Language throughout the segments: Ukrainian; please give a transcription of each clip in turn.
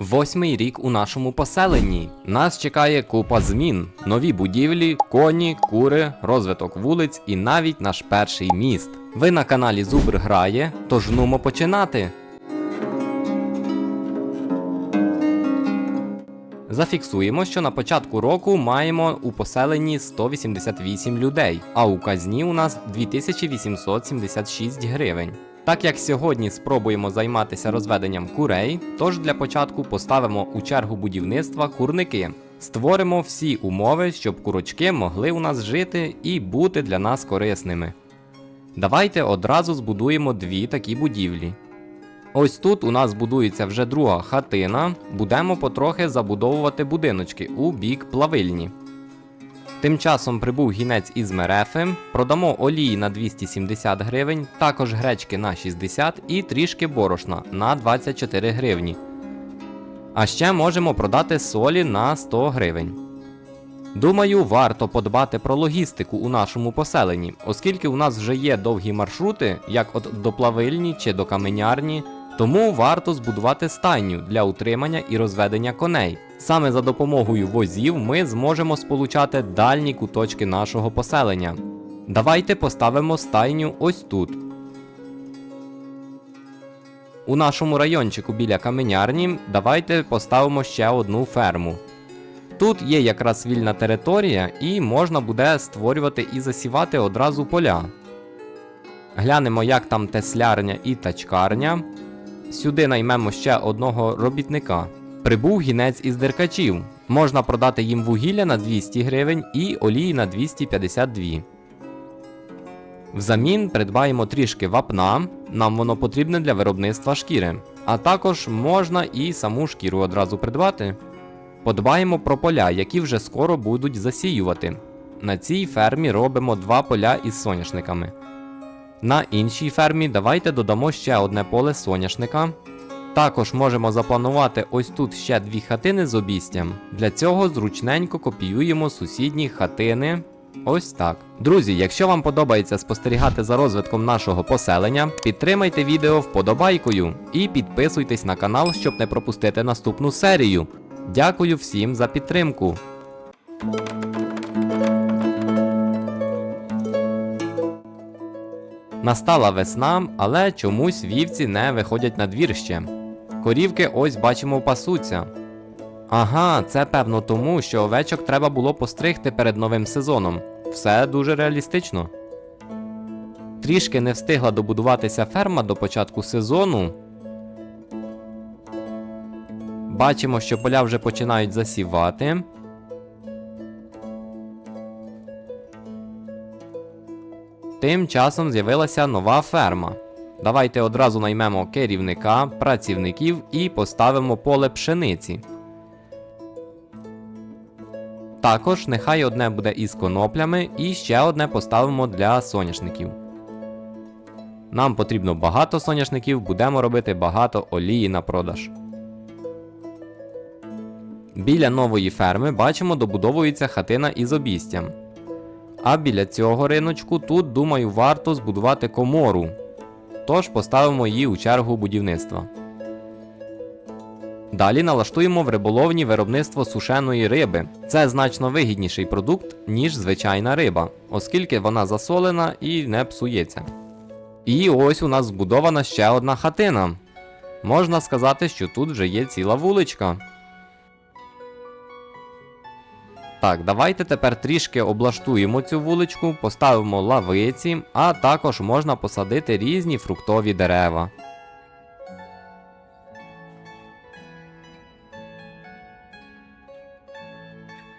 Восьмий рік у нашому поселенні. Нас чекає купа змін: нові будівлі, коні, кури, розвиток вулиць і навіть наш перший міст. Ви на каналі Зубр грає, тож нумо починати. Зафіксуємо, що на початку року маємо у поселенні 188 людей, а у казні у нас 2876 гривень. Так як сьогодні спробуємо займатися розведенням курей, тож для початку поставимо у чергу будівництва курники. Створимо всі умови, щоб курочки могли у нас жити і бути для нас корисними. Давайте одразу збудуємо дві такі будівлі. Ось тут у нас будується вже друга хатина. Будемо потрохи забудовувати будиночки у бік плавильні. Тим часом прибув гінець із мерефи, продамо олії на 270 гривень, також гречки на 60 і трішки борошна на 24 гривні. А ще можемо продати солі на 100 гривень. Думаю, варто подбати про логістику у нашому поселенні, оскільки у нас вже є довгі маршрути, як от до плавильні чи до каменярні, тому варто збудувати стайню для утримання і розведення коней. Саме за допомогою возів ми зможемо сполучати дальні куточки нашого поселення. Давайте поставимо стайню ось тут. У нашому райончику біля каменярні давайте поставимо ще одну ферму. Тут є якраз вільна територія, і можна буде створювати і засівати одразу поля. Глянемо, як там теслярня і тачкарня. Сюди наймемо ще одного робітника. Прибув гінець із деркачів. Можна продати їм вугілля на 200 гривень і олії на 252. Взамін придбаємо трішки вапна, нам воно потрібне для виробництва шкіри. А також можна і саму шкіру одразу придбати. Подбаємо про поля, які вже скоро будуть засіювати. На цій фермі робимо два поля із соняшниками. На іншій фермі давайте додамо ще одне поле соняшника. Також можемо запланувати ось тут ще дві хатини з обістям. Для цього зручненько копіюємо сусідні хатини. Ось так. Друзі, якщо вам подобається спостерігати за розвитком нашого поселення, підтримайте відео вподобайкою і підписуйтесь на канал, щоб не пропустити наступну серію. Дякую всім за підтримку. Настала весна, але чомусь вівці не виходять на двір ще. Корівки ось бачимо пасуться. Ага, це певно тому, що овечок треба було постригти перед новим сезоном. Все дуже реалістично. Трішки не встигла добудуватися ферма до початку сезону. Бачимо, що поля вже починають засівати. Тим часом з'явилася нова ферма. Давайте одразу наймемо керівника, працівників і поставимо поле пшениці. Також нехай одне буде із коноплями і ще одне поставимо для соняшників. Нам потрібно багато соняшників, будемо робити багато олії на продаж. Біля нової ферми бачимо добудовується хатина із обістям. А біля цього риночку тут, думаю, варто збудувати комору. Тож поставимо її у чергу будівництва. Далі налаштуємо в риболовні виробництво сушеної риби. Це значно вигідніший продукт, ніж звичайна риба, оскільки вона засолена і не псується. І ось у нас збудована ще одна хатина. Можна сказати, що тут вже є ціла вуличка. Так, давайте тепер трішки облаштуємо цю вуличку, поставимо лавиці, а також можна посадити різні фруктові дерева.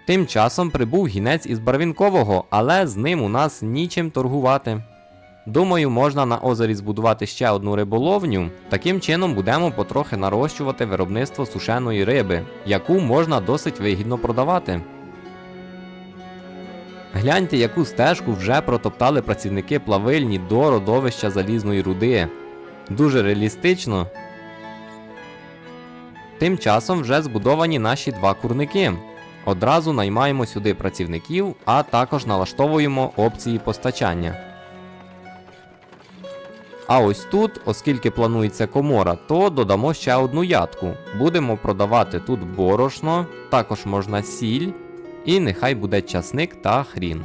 Тим часом прибув гінець із Барвінкового, але з ним у нас нічим торгувати. Думаю, можна на озері збудувати ще одну риболовню. Таким чином будемо потрохи нарощувати виробництво сушеної риби, яку можна досить вигідно продавати. Гляньте, яку стежку вже протоптали працівники плавильні до родовища залізної руди. Дуже реалістично. Тим часом вже збудовані наші два курники. Одразу наймаємо сюди працівників, а також налаштовуємо опції постачання. А ось тут, оскільки планується комора, то додамо ще одну ядку. Будемо продавати тут борошно, також можна сіль, і нехай буде часник та хрін.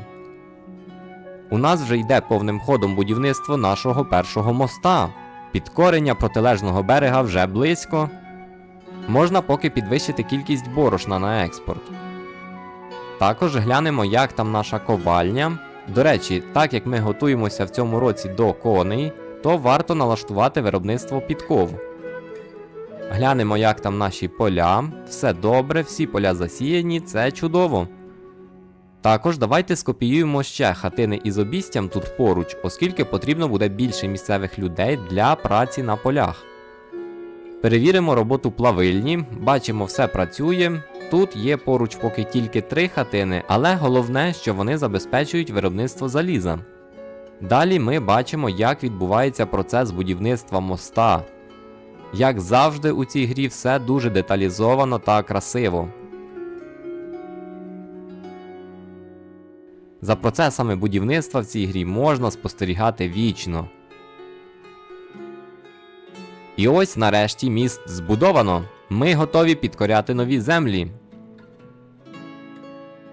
У нас вже йде повним ходом будівництво нашого першого моста. Підкорення протилежного берега вже близько. Можна поки підвищити кількість борошна на експорт. Також глянемо, як там наша ковальня. До речі, так як ми готуємося в цьому році до коней, то варто налаштувати виробництво підков. Глянемо, як там наші поля. Все добре, всі поля засіяні, це чудово. Також давайте скопіюємо ще хатини із обістям тут поруч, оскільки потрібно буде більше місцевих людей для праці на полях. Перевіримо роботу плавильні, бачимо, все працює. Тут є поруч поки тільки три хатини, але головне, що вони забезпечують виробництво заліза. Далі ми бачимо, як відбувається процес будівництва моста. Як завжди, у цій грі все дуже деталізовано та красиво. За процесами будівництва в цій грі можна спостерігати вічно. І ось нарешті міст збудовано. Ми готові підкоряти нові землі.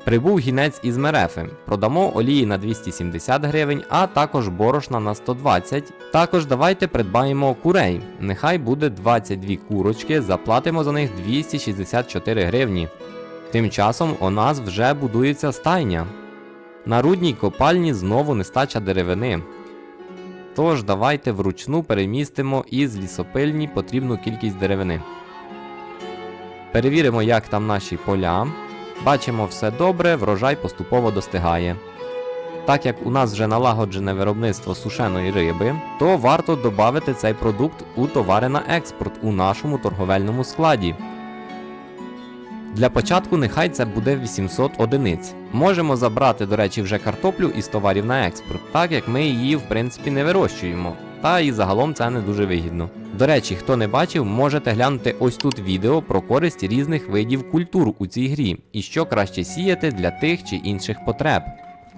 Прибув гінець із мерефи. Продамо олії на 270 гривень, а також борошна на 120. Також давайте придбаємо курей. Нехай буде 22 курочки, заплатимо за них 264 гривні. Тим часом у нас вже будується стайня. На рудній копальні знову нестача деревини. Тож давайте вручну перемістимо із лісопильні потрібну кількість деревини. Перевіримо, як там наші поля. Бачимо все добре, врожай поступово достигає. Так як у нас вже налагоджене виробництво сушеної риби, то варто додати цей продукт у товари на експорт у нашому торговельному складі. Для початку нехай це буде 800 одиниць. Можемо забрати, до речі, вже картоплю із товарів на експорт, так як ми її в принципі не вирощуємо. Та і загалом це не дуже вигідно. До речі, хто не бачив, можете глянути ось тут відео про користь різних видів культур у цій грі і що краще сіяти для тих чи інших потреб.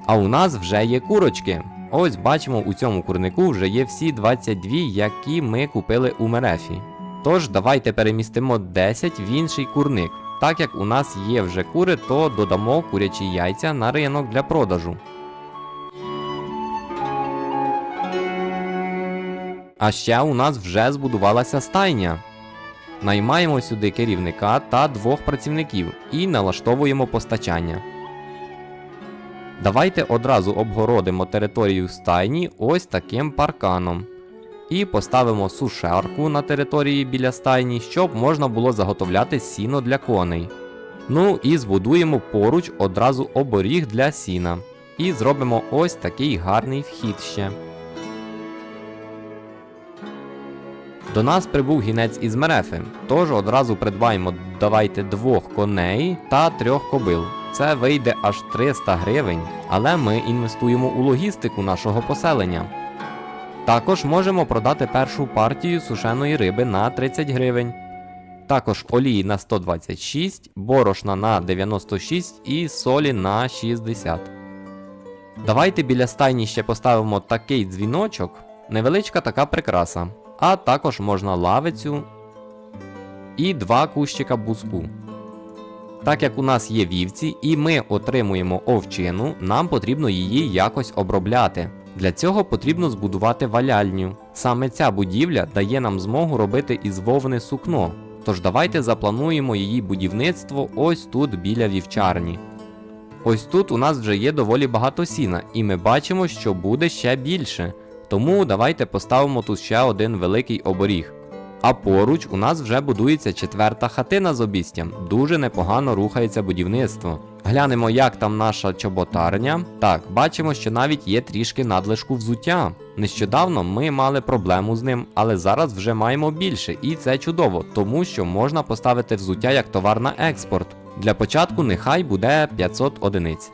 А у нас вже є курочки. Ось бачимо, у цьому курнику вже є всі 22, які ми купили у мерефі. Тож давайте перемістимо 10 в інший курник. Так як у нас є вже кури, то додамо курячі яйця на ринок для продажу. А ще у нас вже збудувалася стайня. Наймаємо сюди керівника та двох працівників і налаштовуємо постачання. Давайте одразу обгородимо територію стайні ось таким парканом. І поставимо сушарку на території біля стайні, щоб можна було заготовляти сіно для коней. Ну і збудуємо поруч одразу оборіг для сіна. І зробимо ось такий гарний вхід ще. До нас прибув гінець із мерефи, тож одразу придбаємо давайте двох коней та трьох кобил. Це вийде аж 300 гривень, але ми інвестуємо у логістику нашого поселення. Також можемо продати першу партію сушеної риби на 30 гривень. Також олії на 126, борошна на 96 і солі на 60. Давайте біля стайні ще поставимо такий дзвіночок, невеличка така прикраса. А також можна лавицю і два кущика бузку. Так як у нас є вівці і ми отримуємо овчину, нам потрібно її якось обробляти. Для цього потрібно збудувати валяльню. Саме ця будівля дає нам змогу робити із вовни сукно. Тож давайте заплануємо її будівництво ось тут біля вівчарні. Ось тут у нас вже є доволі багато сіна, і ми бачимо, що буде ще більше. Тому давайте поставимо тут ще один великий оборіг. А поруч у нас вже будується четверта хатина з обістям. Дуже непогано рухається будівництво. Глянемо, як там наша чоботарня. Так, бачимо, що навіть є трішки надлишку взуття. Нещодавно ми мали проблему з ним, але зараз вже маємо більше, і це чудово, тому що можна поставити взуття як товар на експорт. Для початку нехай буде 500 одиниць.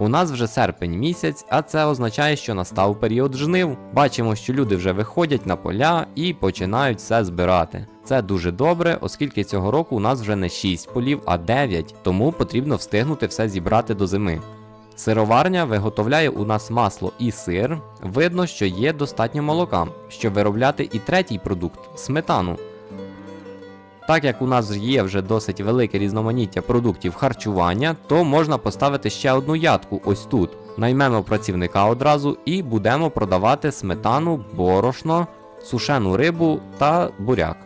У нас вже серпень місяць, а це означає, що настав період жнив. Бачимо, що люди вже виходять на поля і починають все збирати. Це дуже добре, оскільки цього року у нас вже не 6 полів, а 9, тому потрібно встигнути все зібрати до зими. Сироварня виготовляє у нас масло і сир. Видно, що є достатньо молока, щоб виробляти і третій продукт сметану. Так як у нас є вже досить велике різноманіття продуктів харчування, то можна поставити ще одну ядку ось тут. Наймемо працівника одразу і будемо продавати сметану, борошно, сушену рибу та буряк.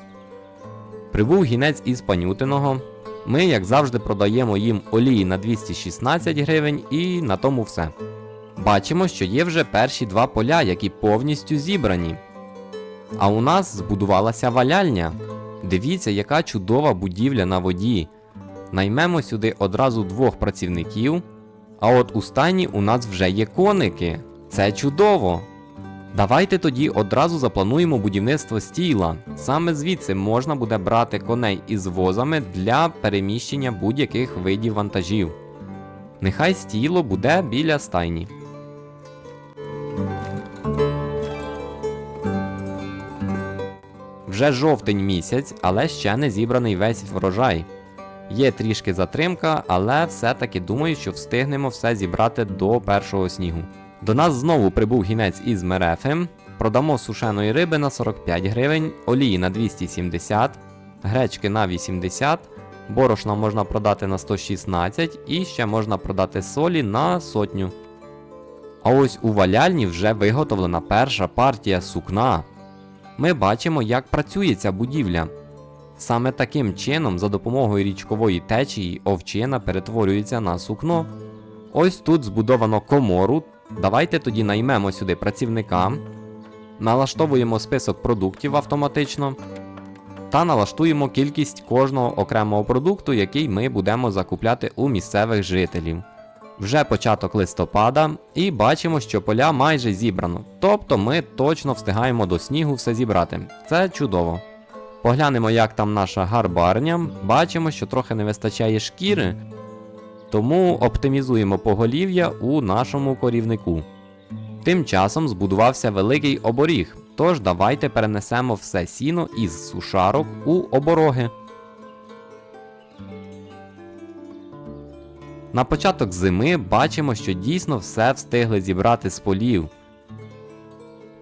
Прибув гінець із панютиного. Ми, як завжди, продаємо їм олії на 216 гривень і на тому все. Бачимо, що є вже перші два поля, які повністю зібрані. А у нас збудувалася валяльня. Дивіться, яка чудова будівля на воді. Наймемо сюди одразу двох працівників. А от у стайні у нас вже є коники. Це чудово. Давайте тоді одразу заплануємо будівництво стійла. Саме звідси можна буде брати коней із возами для переміщення будь-яких видів вантажів. Нехай стіло буде біля стайні. Вже жовтень місяць, але ще не зібраний весь врожай. Є трішки затримка, але все-таки думаю, що встигнемо все зібрати до першого снігу. До нас знову прибув гінець із мерефи. Продамо сушеної риби на 45 гривень, олії на 270, гречки на 80, борошна можна продати на 116 і ще можна продати солі на сотню. А ось у валяльні вже виготовлена перша партія сукна. Ми бачимо, як працює ця будівля. Саме таким чином, за допомогою річкової течії, овчина перетворюється на сукно. Ось тут збудовано комору. Давайте тоді наймемо сюди працівника, налаштовуємо список продуктів автоматично та налаштуємо кількість кожного окремого продукту, який ми будемо закупляти у місцевих жителів. Вже початок листопада, і бачимо, що поля майже зібрано. Тобто ми точно встигаємо до снігу все зібрати. Це чудово. Поглянемо, як там наша гарбарня. Бачимо, що трохи не вистачає шкіри, тому оптимізуємо поголів'я у нашому корівнику. Тим часом збудувався великий оборіг, тож давайте перенесемо все сіно із сушарок у обороги. На початок зими бачимо, що дійсно все встигли зібрати з полів.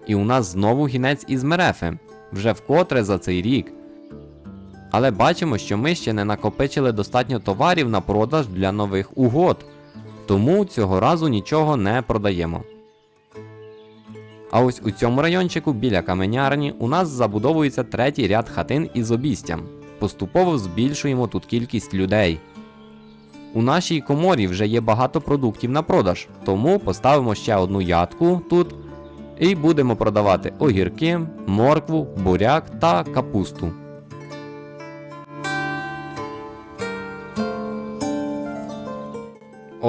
І у нас знову гінець із мерефи, вже вкотре за цей рік. Але бачимо, що ми ще не накопичили достатньо товарів на продаж для нових угод, тому цього разу нічого не продаємо. А ось у цьому райончику біля каменярні у нас забудовується третій ряд хатин із обістям. Поступово збільшуємо тут кількість людей. У нашій коморі вже є багато продуктів на продаж, тому поставимо ще одну ядку тут і будемо продавати огірки, моркву, буряк та капусту.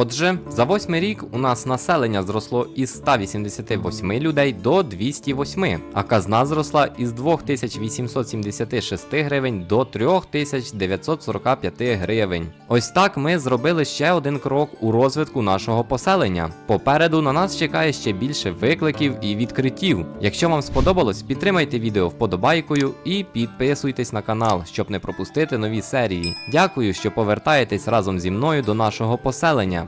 Отже, за восьмий рік у нас населення зросло із 188 людей до 208, а казна зросла із 2876 гривень до 3945 гривень. Ось так ми зробили ще один крок у розвитку нашого поселення. Попереду на нас чекає ще більше викликів і відкриттів. Якщо вам сподобалось, підтримайте відео вподобайкою і підписуйтесь на канал, щоб не пропустити нові серії. Дякую, що повертаєтесь разом зі мною до нашого поселення.